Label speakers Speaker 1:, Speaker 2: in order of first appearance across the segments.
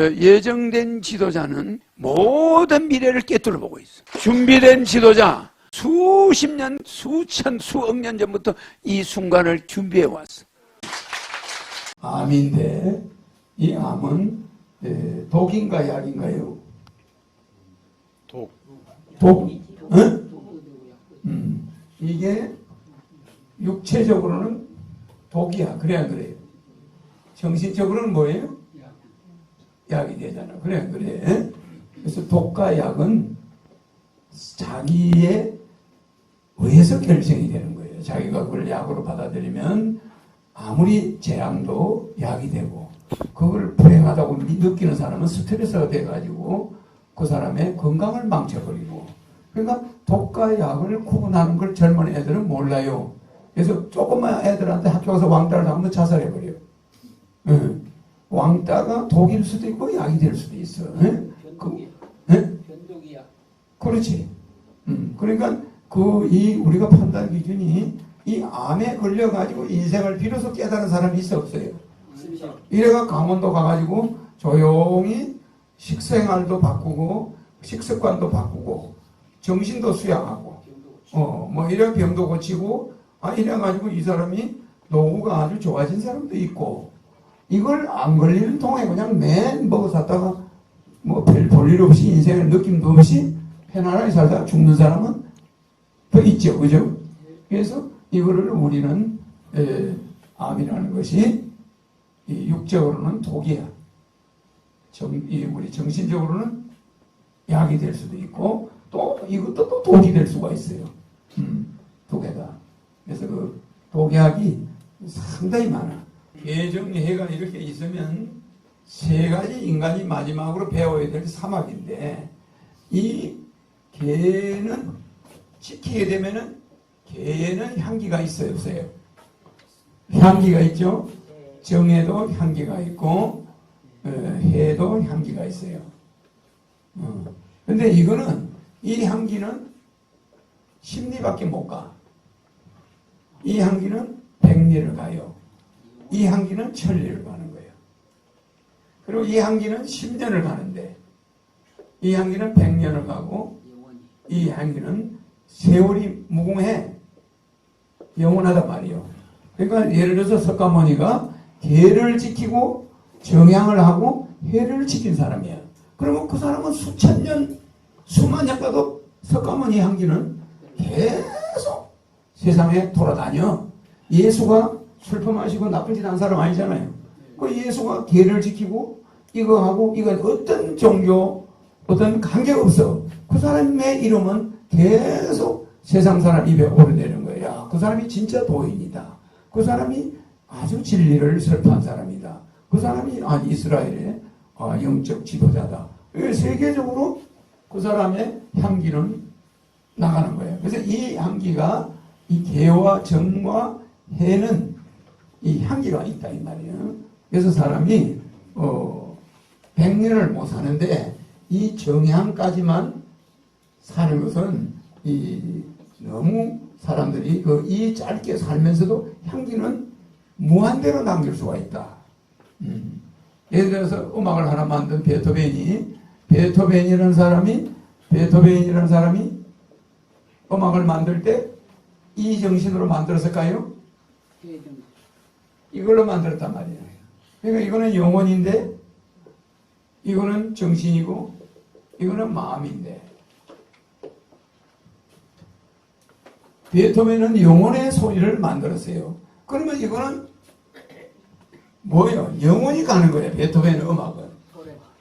Speaker 1: 예정된 지도자는 모든 미래를 깨뚫어 보고 있어. 준비된 지도자 수십 년, 수천, 수억 년 전부터 이 순간을 준비해 왔어. 암인데 이 암은 에, 독인가 약인가요?
Speaker 2: 독.
Speaker 1: 독. 응? 음, 이게 육체적으로는 독이야. 그래 안 그래요? 정신적으로는 뭐예요? 약이 되잖아. 그래 안 그래? 그래서 독과 약은 자기에 의해서 결정이 되는 거예요. 자기가 그걸 약으로 받아들이면 아무리 재앙도 약이 되고 그걸 불행하다고 느끼는 사람은 스트레스가 돼가지고 그 사람의 건강을 망쳐버리고 그러니까 독과 약을 구분하는 걸 젊은 애들은 몰라요. 그래서 조그만 애들한테 학교 가서 왕따를 당하면 자살해버려요. 응. 왕따가 독일 수도 있고 약이 될 수도 있어. 응?
Speaker 3: 변동이야.
Speaker 1: 응?
Speaker 3: 변동이야.
Speaker 1: 그렇지. 음, 그러니까 그 이 우리가 판단 기준이 이 암에 걸려가지고 인생을 비로소 깨달은 사람이 있어 없어요.
Speaker 3: 있습니다.
Speaker 1: 이래가 강원도 가가지고 조용히 식생활도 바꾸고 식습관도 바꾸고 정신도 수양하고
Speaker 3: 변동.
Speaker 1: 어뭐 이런 병도 고치고 아 이래 가지고 이 사람이 노후가 아주 좋아진 사람도 있고 이걸 안 걸리는 통에 그냥 맨 먹어 샀다가 뭐 별 볼일 없이 인생을 느낌도 없이 편안하게 살다가 죽는 사람은 더 있죠. 그죠? 그래서 이거를 우리는 에, 암이라는 것이 이 육적으로는 독이야. 정, 이 우리 정신적으로는 약이 될 수도 있고 또 이것도 또 독이 될 수가 있어요. 음, 독에다. 그래서 그 독약이 상당히 많아 개정해가 이렇게 있으면 세 가지 인간이 마지막으로 배워야 될 사막인데 이 개는 지키게 되면은 개는 향기가 있어요 없어요? 향기가 있죠. 정에도 향기가 있고 어, 해도 향기가 있어요. 어. 근데 이거는 이 향기는 십리밖에 못 가. 이 향기는 백리를 가요. 이 향기는 천리를 가는 거예요. 그리고 이 향기는 10년을 가는데 이 향기는 100년을 가고. 이 향기는 세월이 무궁해 영원하단 말이에요. 그러니까 예를 들어서 석가모니가 개를 지키고 정향을 하고 해를 지킨 사람이야. 그러면 그 사람은 수천 년, 수만 년 가도 석가모니 향기는 계속 세상에 돌아다녀. 예수가 술퍼 마시고 나쁜 짓 한 사람 아니잖아요. 그 예수가 개를 지키고 이거 하고 이거 어떤 종교 어떤 관계가 없어. 그 사람의 이름은 계속 세상 사람 입에 오르내는 거야. 그 사람이 진짜 도인이다. 그 사람이 아주 진리를 설파한 사람이다. 그 사람이 아, 이스라엘의 아, 영적 지도자다. 이 세계적으로 그 사람의 향기는 나가는 거예요. 그래서 이 향기가 이 개와 정과 해는 이 향기가 있다 이 말이에요. 그래서 사람이 어 100년을 못 사는데 이 정향까지만 사는 것은 이 너무 사람들이 그 이 짧게 살면서도 향기는 무한대로 남길 수가 있다. 음. 예를 들어서 음악을 하나 만든 베토벤이 베토벤이라는 사람이 베토벤이라는 사람이 음악을 만들 때 이 정신으로 만들었을까요?
Speaker 3: 해정.
Speaker 1: 이걸로 만들었단 말이에요. 그러니까 이거는 영혼인데 이거는 정신이고 이거는 마음인데 베토벤은 영혼의 소리를 만들었어요. 그러면 이거는 뭐예요? 영혼이 가는 거예요. 베토벤의 음악은.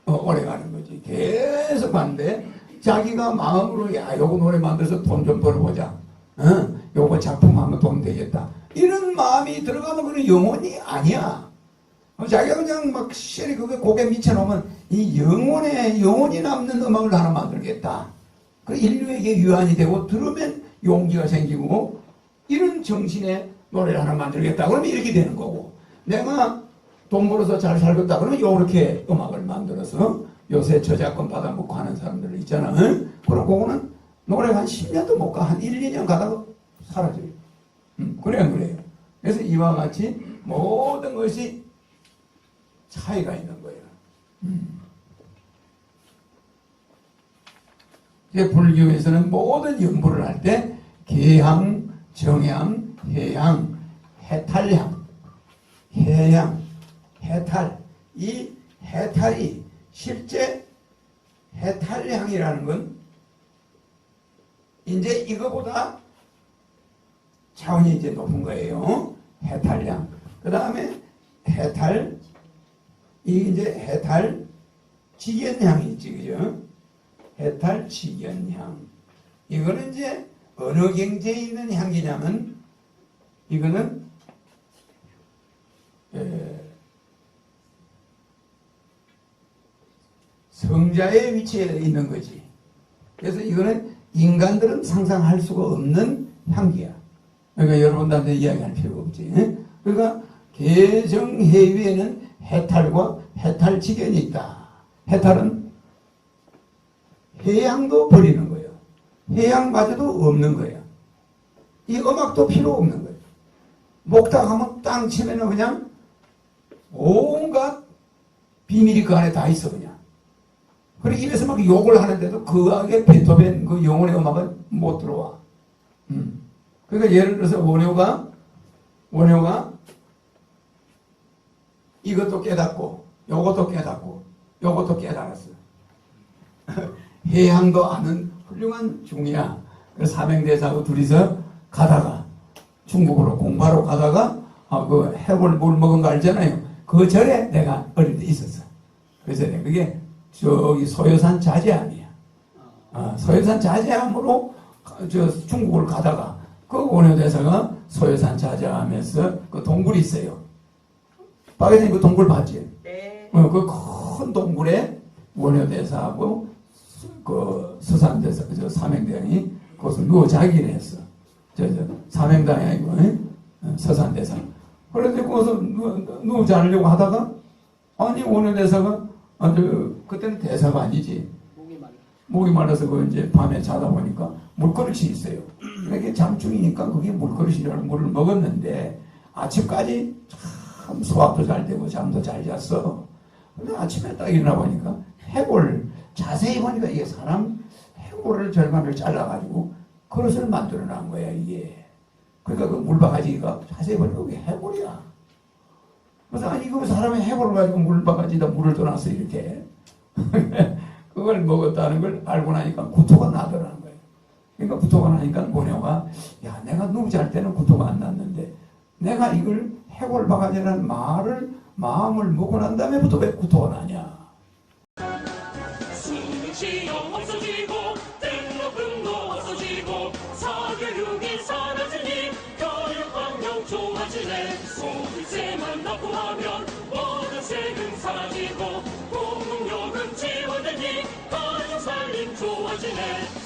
Speaker 1: 어, 오래 가는 거지. 계속 가는데 자기가 마음으로 야 요거 노래 만들어서 돈 좀 벌어보자. 어? 요거 작품 하면 돈 되겠다. 이런 마음이 들어가면 그는 영혼이 아니야. 어, 자기가 그냥 막 실이 그게 고개 미쳐놓으면 이 영혼에 영혼이 남는 음악을 하나 만들겠다. 그 인류에게 유한이 되고 들으면 용기가 생기고 이런 정신의 노래를 하나 만들겠다. 그러면 이렇게 되는 거고 내가 돈 벌어서 잘 살겠다. 그러면 요렇게 음악을 만들어서 요새 저작권 받아먹고 하는 사람들 있잖아. 응? 그럼 그거는 노래가 한 10년도 못 가. 한 1, 2년 가다가 사라져요. 음, 그래요, 그래요. 그래서 이와 같이 모든 것이 차이가 있는 거예요. 음. 이제 불교에서는 모든 연보를 할 때 개향, 정향, 해향, 해탈향, 해향, 해탈 이 해탈이 실제 해탈향이라는 건 이제 이거보다 차원이 이제 높은 거예요. 해탈량. 그 다음에 해탈, 이 이제 해탈 직연향이 있지, 그죠? 해탈 직연향. 이거는 이제 어느 경지에 있는 향기냐면, 이거는, 에, 성자의 위치에 있는 거지. 그래서 이거는 인간들은 상상할 수가 없는 향기야. 그러니까 여러분들한테 이야기할 필요가 없지. 예? 그러니까 개정해위에는 해탈과 해탈지견이 있다. 해탈은 해양도 버리는 거예요. 해양마저도 없는 거예요. 이 음악도 필요 없는 거예요. 목탁하면 땅 치면은 그냥 온갖 비밀이 그 안에 다 있어 그냥. 그리고 입에서 막 욕을 하는데도 그 악의 베토벤 그 영혼의 음악은 못 들어와. 음. 그러니까 예를 들어서 원효가 원효가 이것도 깨닫고 요것도 깨닫고 요것도 깨달았어. 해양도 아는 훌륭한 중이야. 그 사명대사하고 둘이서 가다가 중국으로 공부하러 가다가 아, 그 해골 물 먹은 거 알잖아요. 그 절에 내가 어릴 때 있었어. 그래서 그게 저기 소요산 자제암이야. 아, 소요산 자제암으로 가- 저 중국을 가다가 그 원효대사가 소요산 자제암에서 그 동굴이 있어요. 빠게된 그 동굴 봤지?
Speaker 3: 네.
Speaker 1: 어, 그큰 동굴에 원효대사하고 수- 그 서산대사, 저 삼행대왕이 거기서 누워 자기를 했어. 저, 저, 삼행당이 아니고, 에? 어, 서산대사. 그래서 거기서 누워, 누워 자려고 하다가, 아니, 원효대사가, 아, 저, 그때는 대사가 아니지.
Speaker 3: 목이 말라.
Speaker 1: 목이 말라서 그 이제 밤에 자다 보니까 물그릇이 있어요. 이렇게 잠중이니까 그게 물그릇이라는 물을 먹었는데 아침까지 참 소화도 잘 되고 잠도 잘 잤어. 근데 아침에 딱 일어나 보니까 해골 자세히 보니까 이게 사람 해골을 절반을 잘라가지고 그릇을 만들어 놓은 거야 이게. 그러니까 그 물바가지가 자세히 보니까 그게 해골이야. 그래서 아니 이거 사람의 해골을 가지고 물바가지에다 물을 떠놨어 이렇게. 그걸 먹었다는 걸 알고 나니까 구토가 나더라는 거예요. 그러니까 구토가 나니까 모녀가 야 내가 누구 잘 때는 구토가 안 났는데 내가 이걸 해골 바가지라는 말을 마음을 먹고 난 다음에부터 왜 구토가 나냐.
Speaker 4: 사